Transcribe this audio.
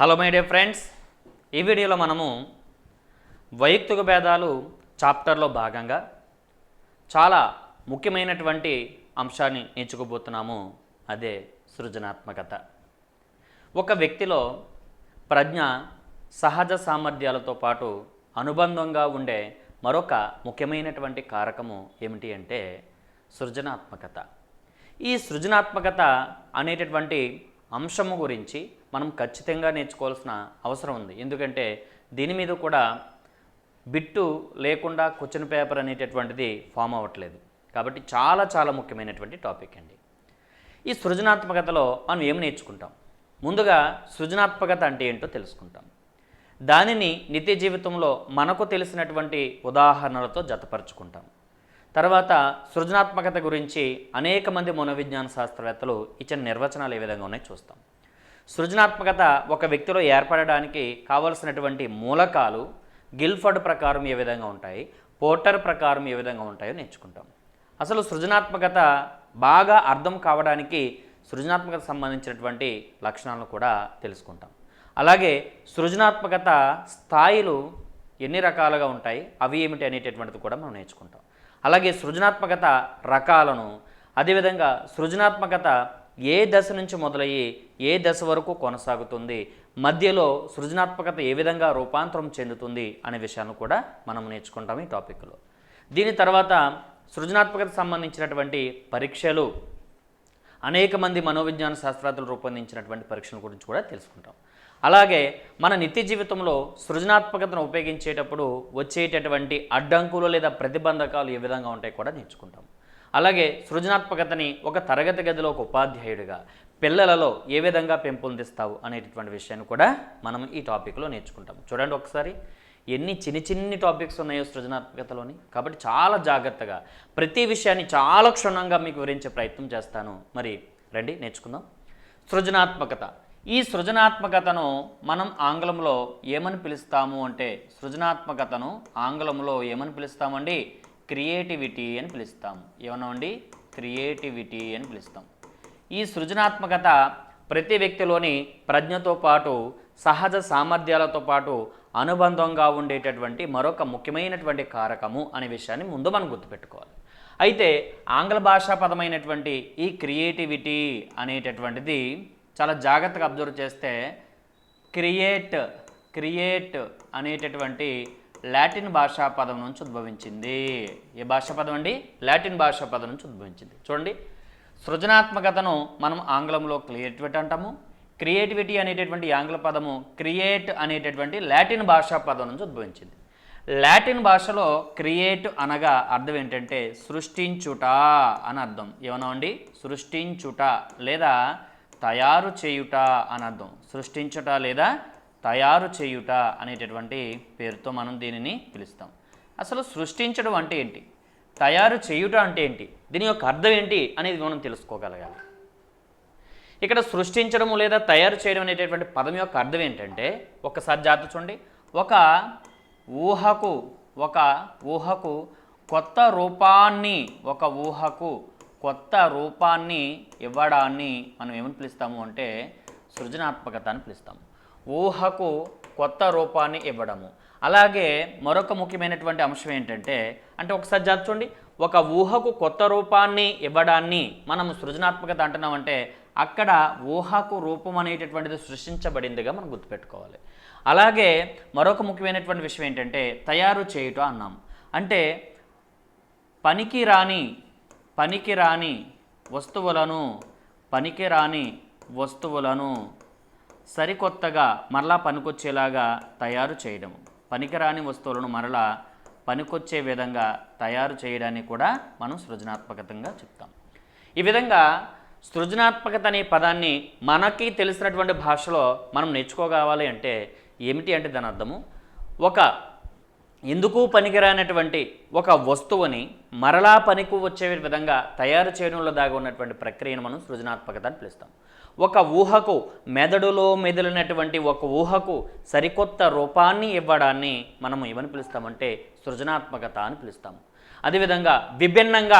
Hello my day friends ఈ వీడియోలో మనము వైయక్తిక భేదాలు చాప్టర్లో భాగంగా చాలా ముఖ్యమైనటువంటి అంశాన్ని నేర్చుకోబోతున్నాము. అదే సృజనాత్మకత. ఒక వ్యక్తిలో ప్రజ్ఞ సహజ సామర్థ్యాలతో పాటు అనుబంధంగా ఉండే మరొక ముఖ్యమైనటువంటి కారకము ఏమిటి అంటే సృజనాత్మకత. ఈ సృజనాత్మకత అనేటటువంటి అంశము గురించి మనం ఖచ్చితంగా నేర్చుకోవాల్సిన అవసరం ఉంది. ఎందుకంటే దీని మీద కూడా బిట్టు లేకుండా క్వశ్చన్ పేపర్ అనేటటువంటిది ఫామ్ అవ్వట్లేదు. కాబట్టి చాలా చాలా ముఖ్యమైనటువంటి టాపిక్ అండి. ఈ సృజనాత్మకతలో మనం ఏం నేర్చుకుంటాం? ముందుగా సృజనాత్మకత అంటే ఏంటో తెలుసుకుంటాం. దానిని నిత్య జీవితంలో మనకు తెలిసినటువంటి ఉదాహరణలతో జతపరుచుకుంటాం. తర్వాత సృజనాత్మకత గురించి అనేక మంది మనోవిజ్ఞాన శాస్త్రవేత్తలు ఇచ్చిన నిర్వచనాలు ఏ విధంగా ఉన్నాయో చూస్తాం. సృజనాత్మకత ఒక వ్యక్తిలో ఏర్పడడానికి కావలసినటువంటి మూలకాలు గిల్ఫర్డ్ ప్రకారం ఏ విధంగా ఉంటాయి పోర్టర్ ప్రకారం ఏ విధంగా ఉంటాయో నేర్చుకుంటాం. అసలు సృజనాత్మకత బాగా అర్థం కావడానికి సృజనాత్మకత సంబంధించినటువంటి లక్షణాలను కూడా తెలుసుకుంటాం. అలాగే సృజనాత్మకత స్థాయిలు ఎన్ని రకాలుగా ఉంటాయి అవి ఏమిటి అనేటటువంటిది కూడా మనం నేర్చుకుంటాం. అలాగే సృజనాత్మకత రకాలను అదేవిధంగా సృజనాత్మకత ఏ దశ నుంచి మొదలయ్యి ఏ దశ వరకు కొనసాగుతుంది మధ్యలో సృజనాత్మకత ఏ విధంగా రూపాంతరం చెందుతుంది అనే విషయాన్ని కూడా మనం నేర్చుకుంటాం ఈ టాపిక్లో. దీని తర్వాత సృజనాత్మకత సంబంధించినటువంటి పరీక్షలు అనేక మంది మనోవిజ్ఞాన శాస్త్రవేత్తలు రూపొందించినటువంటి పరీక్షల గురించి కూడా తెలుసుకుంటాం. అలాగే మన నిత్య జీవితంలో సృజనాత్మకతను ఉపయోగించేటప్పుడు వచ్చేటటువంటి అడ్డంకులు లేదా ప్రతిబంధకాలు ఏ విధంగా ఉంటాయి కూడా నేర్చుకుంటాం. అలాగే సృజనాత్మకతని ఒక తరగతి గదిలో ఒక ఉపాధ్యాయుడిగా పిల్లలలో ఏ విధంగా పెంపొందిస్తావు అనేటటువంటి విషయాన్ని కూడా మనం ఈ టాపిక్లో నేర్చుకుంటాం. చూడండి ఒకసారి ఎన్ని చిన్ని చిన్ని టాపిక్స్ ఉన్నాయో సృజనాత్మకతలోని. కాబట్టి చాలా జాగ్రత్తగా ప్రతి విషయాన్ని చాలా క్షుణ్ణంగా మీకు వివరించే ప్రయత్నం చేస్తాను. మరి రండి నేర్చుకుందాం. సృజనాత్మకత. ఈ సృజనాత్మకతను మనం ఆంగ్లంలో ఏమని పిలుస్తాము అంటే సృజనాత్మకతను ఆంగ్లంలో ఏమని పిలుస్తామండి? క్రియేటివిటీ అని పిలుస్తాము. ఏమన్నామండి? క్రియేటివిటీ అని పిలుస్తాం. ఈ సృజనాత్మకత ప్రతి వ్యక్తిలోని ప్రజ్ఞతో పాటు సహజ సామర్థ్యాలతో పాటు అనుబంధంగా ఉండేటటువంటి మరొక ముఖ్యమైనటువంటి కారకము అనే విషయాన్ని ముందు మనం గుర్తుపెట్టుకోవాలి. అయితే ఆంగ్ల భాషా పదమైనటువంటి ఈ క్రియేటివిటీ అనేటటువంటిది చాలా జాగ్రత్తగా అబ్జర్వ్ చేస్తే క్రియేట్ క్రియేట్ అనేటటువంటి లాటిన్ భాషా పదం నుంచి ఉద్భవించింది. ఏ భాషా పదం అండి? లాటిన్ భాషా పదం నుంచి ఉద్భవించింది. చూడండి. సృజనాత్మకతను మనం ఆంగ్లంలో క్రియేటివిటీ అంటాము. క్రియేటివిటీ అనేటటువంటి ఆంగ్ల పదము క్రియేట్ అనేటటువంటి లాటిన్ భాషా పదం నుంచి ఉద్భవించింది. లాటిన్ భాషలో క్రియేట్ అనగా అర్థం ఏంటంటే సృష్టించుట అని అర్థం. ఏమన్నామండి? సృష్టించుట లేదా తయారు చేయుట అని అర్థం. సృష్టించుట లేదా తయారు చేయుట అనేటటువంటి పేరుతో మనం దీనిని పిలుస్తాం. అసలు సృష్టించడం అంటే ఏంటి? తయారు చేయుట అంటే ఏంటి? దీని యొక్క అర్థం ఏంటి అనేది మనం తెలుసుకోగలగాలి. ఇక్కడ సృష్టించడము లేదా తయారు చేయడం అనేటటువంటి పదం యొక్క అర్థం ఏంటంటే ఒకసారి జాగ్రత్త చూడండి. ఒక ఊహకు ఒక ఊహకు కొత్త రూపాన్ని ఒక ఊహకు కొత్త రూపాన్ని ఇవ్వడాన్ని మనం ఏమని పిలుస్తాము అంటే సృజనాత్మకత అని పిలుస్తాము. ఊహకు కొత్త రూపాన్ని ఇవ్వడము. అలాగే మరొక ముఖ్యమైనటువంటి అంశం ఏంటంటే అంటే ఒకసారి జాగ్రత్త చూడండి. ఒక ఊహకు కొత్త రూపాన్ని ఇవ్వడాన్ని మనం సృజనాత్మకత అంటున్నామంటే అక్కడ ఊహకు రూపం అనేటటువంటిది సృష్టించబడిందిగా మనం గుర్తుపెట్టుకోవాలి. అలాగే మరొక ముఖ్యమైనటువంటి విషయం ఏంటంటే తయారు చేయుట అన్నాం అంటే పనికి రాని పనికిరాని వస్తువులను పనికిరాని వస్తువులను సరికొత్తగా మరలా పనికొచ్చేలాగా తయారు చేయడం పనికిరాని వస్తువులను మరలా పనికొచ్చే విధంగా తయారు చేయడాన్ని కూడా మనం సృజనాత్మకతంగా చెప్తాం. ఈ విధంగా సృజనాత్మకత అనే పదాన్ని మనకి తెలిసినటువంటి భాషలో మనం నేర్చుకోగలగాలి అంటే ఏమిటి అంటే దాని అర్థము ఒక ఎందుకు పనికిరానటువంటి ఒక వస్తువుని మరలా పనికి వచ్చే విధంగా తయారు చేయడంలో దాగి ఉన్నటువంటి ప్రక్రియను మనం సృజనాత్మకత అని పిలుస్తాం. ఒక ఊహకు మెదడులో మెదిలినటువంటి ఒక ఊహకు సరికొత్త రూపాన్ని ఇవ్వడాన్ని మనం ఏమని పిలుస్తామంటే సృజనాత్మకత అని పిలుస్తాము అదేవిధంగా విభిన్నంగా